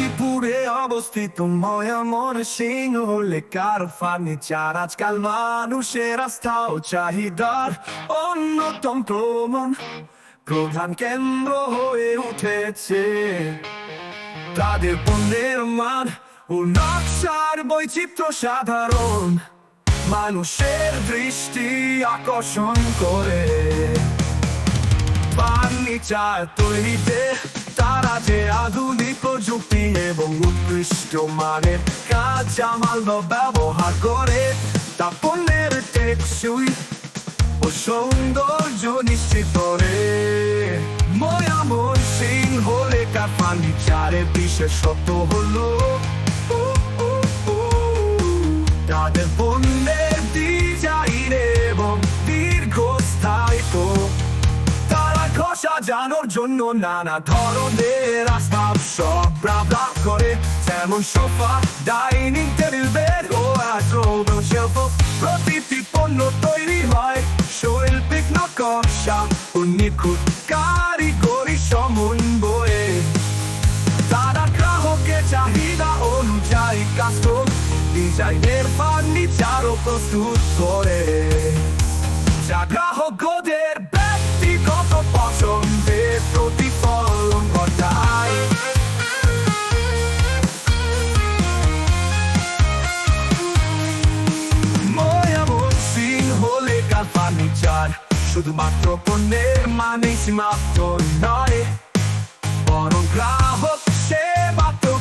মোড়ে অবস্থিত ময়ামন সিংহ lacquer furniture আজকাল মানুষের আস্থা ও চাহিদার অন্যতম প্রমাণ। প্রধান কেন্দ্র হয়ে উঠেছে তাদের পণ্যের মান ও নকশার বৈচিত্র্য সাধারণ। মানুষের দৃষ্টি আকর্ষণ করে। ফার্নিচার তৈরিতে। তারা যে আধুনিক প্রযুক্তি এবং উৎকৃষ্ট মানের কাঁচামাল ব্যবহার করে, তা পণ্যের টেকসই ও সৌন্দর্য নিশ্চিত করে। ময়ামন সিং হলে কার ফার্নিচারের বিশেষত্ব হলো। তাদের ঘষা জন্য নানা ধরনের আসবাব সব করে, যেমন সোফা, ডাইনিং টেবিল, বেড ও শেলফ প্রতিটি পণ্য তৈরি হয় শৈল্পিক নকশা ও নিখুঁত, কারিগরি সমন্বয়ে। তারা গ্রাহকের চাহিদা অনুযায়ী কাস্টম ডিজাইনের ফার্নিচারও প্রস্তুত করে। যা শুধুমাত্র পণ্যের মানে সীমাবদ্ধ নয়, বরং গ্রাহক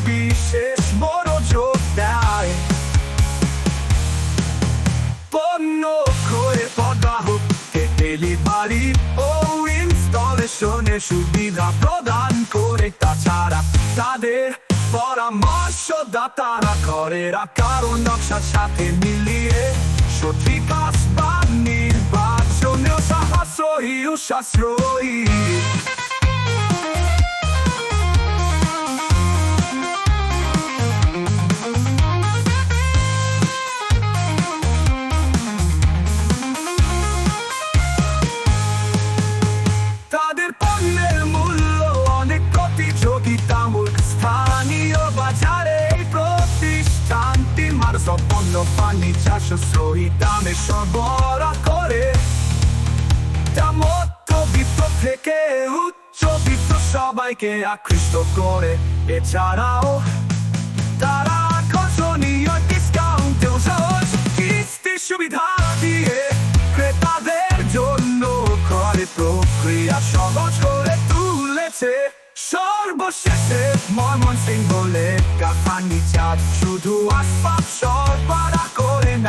বিশেষ মনোযোগ দেয়। পণ্য ক্রয়ে গ্রাহককে ডেলিভারি ও সুবিধা প্রদান করে। তাছাড়া তাদের পরামর্শদাতারা করে কারণ নকশার সাথে মিলিয়ে সত্যি সঠিক সাশ্রয়ী তাদের পণ্যের মূল্য অনেক প্রতিযোগিতামূলক স্থানীয় বাজারে প্রতিষ্ঠানটি মানুষ পণ্য ফার্নিচার সাশ্রয়ী দামে সরবরাহ থেকে সবাইকে আকৃষ্ট করে। এছাড়াও তারা আকর্ষণীয় ডিসকাউন্ট সহজ কিস্তি সুবিধা দিয়ে ক্রেতাদের জন্য ক্রয় প্রক্রিয়া সহজ করে তুলেছে। সর্বশেষে ময়মন সিং বলে ফার্নিচার শুধু আসবাব সরবরাহ করে না